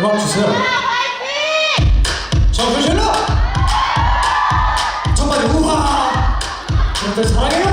음악 주세요. 정신 실러! 정말 우와! 여러분들 사랑해요!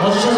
와주셔서